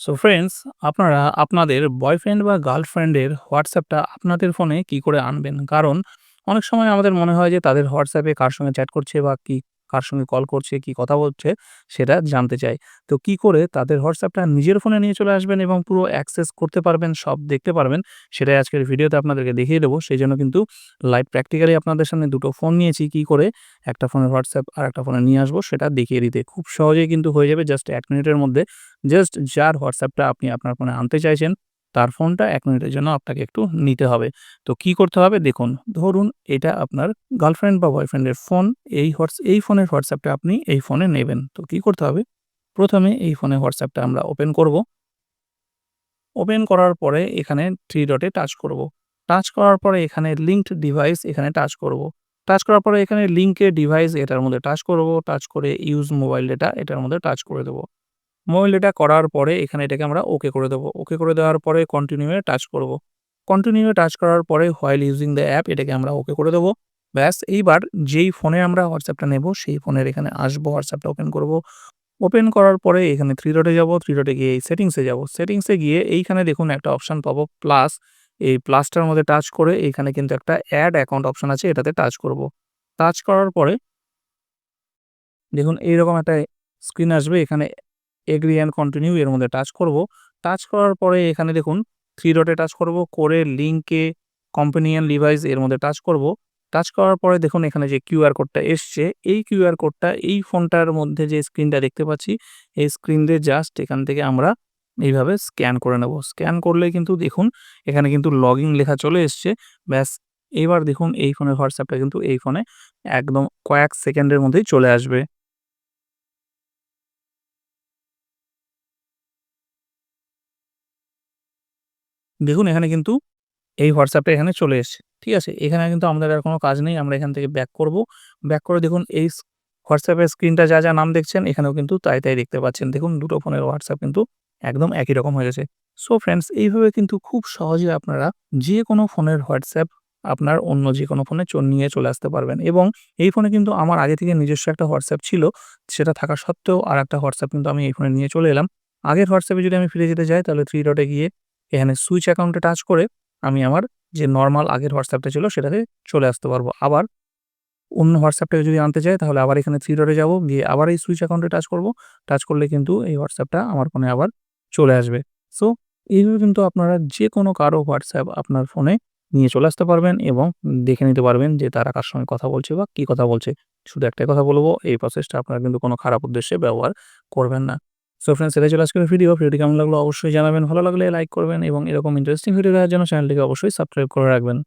So friends আপনারা আপনাদের boyfriend বা গার্লফ্রেন্ডের হোয়াটসঅ্যাপটা আপনাদের ফোনে কি করে আনবেন? কারণ অনেক সময় আমাদের মনে হয় যে তাদের হোয়াটসঅ্যাপে কার সঙ্গে চ্যাট করছে বা কি কার সঙ্গে কল করছে, কি কথা বলছে সেটা জানতে চাই। তো কি করে তাদের হোয়াটসঅ্যাপটা নিজের ফোনে নিয়ে চলে আসবেন এবং পুরো অ্যাক্সেস করতে পারবেন, সব দেখতে পারবেন সেটাই আজকের ভিডিওতে আপনাদেরকে দেখিয়ে দেবো। সেই জন্য কিন্তু লাইভ প্র্যাকটিক্যালি আপনাদের সামনে দুটো ফোন নিয়েছি কি করে একটা ফোনের হোয়াটসঅ্যাপ আর একটা ফোনে নিয়ে আসব সেটা দেখিয়ে দিতে। খুব সহজেই কিন্তু হয়ে যাবে জাস্ট এক মিনিটের মধ্যে। জাস্ট যার হোয়াটসঅ্যাপটা আপনি আপনার ফোনে আনতে চাইছেন, তার ফোনটা এক মিনিটের জন্য আপনাকে একটু নিতে হবে। তো কি করতে হবে দেখুন, ধরুন এটা আপনার গার্লফ্রেন্ড বা বয়ফ্রেন্ডের ফোন। এই হোয়াটস এই ফোনের হোয়াটসঅ্যাপটা আপনি এই ফোনে নেবেন। তো কি করতে হবে? প্রথমে এই ফোনে হোয়াটসঅ্যাপটা আমরা ওপেন করব। ওপেন করার পরে এখানে থ্রি ডটে টাচ করব। টাচ করার পরে এখানে লিঙ্কড ডিভাইস এখানে টাচ করব। টাচ করার পরে এখানে লিঙ্কে ডিভাইস এটার মধ্যে টাচ করব। টাচ করে ইউজ মোবাইল ডেটা এটার মধ্যে টাচ করে দেব। মোবাইল ডেটা করার পরে এখানে এটাকে আমরা ওকে করে দেবো ওকে করে দেওয়ার পরে কন্টিনিউয়ে টাচ করব। কন্টিনিউয়ে টাচ করার পরে হোয়াইল ইউজিং দ্য অ্যাপ এটাকে আমরা ওকে করে দেবো ব্যাস, এইবার যেই ফোনে আমরা হোয়াটসঅ্যাপটা নেব, সেই ফোনের এখানে আসব হোয়াটসঅ্যাপটা ওপেন করব। ওপেন করার পরে এখানে থ্রি ডটে যাব। থ্রি ডটে গিয়ে এই সেটিংসে যাব। সেটিংসে গিয়ে এইখানে দেখুন একটা অপশান পাবো প্লাস। এই প্লাসটার মধ্যে টাচ করে এইখানে কিন্তু একটা অ্যাড অ্যাকাউন্ট অপশান আছে, এটাতে টাচ করব। টাচ করার পরে দেখুন এইরকম একটা স্ক্রিন আসবে, এখানে এগ্রি অ্যান্ড কন্টিনিউ এর মধ্যে টাচ করব। টাচ করার পরে এখানে দেখুন থ্রি ডটে টাচ করব। করে লিঙ্কে কম্পানিয়ন ডিভাইস এর মধ্যে টাচ করব। টাচ করার পরে দেখুন এখানে যে কিউআর কোডটা এসছে, এই কিউআর কোডটা এই ফোনটার মধ্যে যে স্ক্রিনটা দেখতে পাচ্ছি, এই স্ক্রিন দিয়ে জাস্ট এখান থেকে আমরা এইভাবে স্ক্যান করে নেব। স্ক্যান করলে কিন্তু দেখুন এখানে কিন্তু লগইন লেখা চলে এসছে। ব্যাস এইবার দেখুন এই ফোনের হোয়াটসঅ্যাপটা কিন্তু এই ফোনে একদম কয়েক সেকেন্ডের মধ্যেই চলে আসবে। দেখুন এখানে কিন্তু এই হোয়াটসঅ্যাপটা এখানে চলে এসছে। ঠিক আছে? এখানে কিন্তু আমাদের আর কোনো কাজ নেই। আমরা এখান থেকে ব্যাক করব। ব্যাক করে দেখুন এই হোয়াটসঅ্যাপের স্ক্রিনটা যা, যা নাম দেখছেন এখানেও কিন্তু তাই, তাই দেখতে পাচ্ছেন। দেখুন দুটো ফোনের হোয়াটসঅ্যাপ কিন্তু একদম একই রকম হয়ে গেছে। সো ফ্রেন্ডস এইভাবে কিন্তু খুব সহজে আপনারা যেকোনো ফোনের হোয়াটসঅ্যাপ আপনার অন্য যে কোনো ফোনে নিয়ে চলে আসতে পারবেন এবং এই ফোনে কিন্তু আমার আগে থেকে নিজস্ব একটা হোয়াটসঅ্যাপ ছিল। সেটা থাকা সত্ত্বেও আরেকটা হোয়াটসঅ্যাপ কিন্তু আমি এই ফোনে নিয়ে চলে এলাম। আগের হোয়াটসঅ্যাপে যদি আমি ফিরে যেতে যাই তাহলে থ্রি ডটে গিয়ে এখানে সুইচ অ্যাকাউন্টে টাচ করে আমি আমার যে নর্মাল আগের হোয়াটসঅ্যাপটা ছিল সেটাতে চলে আসতে পারব। আবার অন্য হোয়াটসঅ্যাপটাকে যদি আনতে চাই তাহলে আবার এখানে 3 ডটে যাব। গিয়ে আবার এই সুইচ অ্যাকাউন্টে টাচ করব। টাচ করলে কিন্তু এই হোয়াটসঅ্যাপটা আমার ফোনে আবার চলে আসবে। সো এইভাবে কিন্তু আপনারা যে কোনো কারও হোয়াটসঅ্যাপ আপনার ফোনে নিয়ে চলে আসতে পারবেন এবং দেখে নিতে পারবেন যে তারা কার সঙ্গে কথা বলছে বা কি কথা বলছে। শুধু একটাই কথা বলব, এই প্রসেসটা আপনারা কিন্তু কোনো খারাপ উদ্দেশ্যে ব্যবহার করবেন না। সো ফ্রেন্ডস এটা চলে আজকের ভিডিও। ভিডিওটি কেমন লাগল অবশ্যই জানাবেন। ভালো লাগলে লাইক করবেন এবং এরকম ইন্টারেস্টিং ভিডিও দেওয়ার জন্য চ্যানেলটিকে অবশ্যই সাবস্ক্রাইব করে রাখবেন।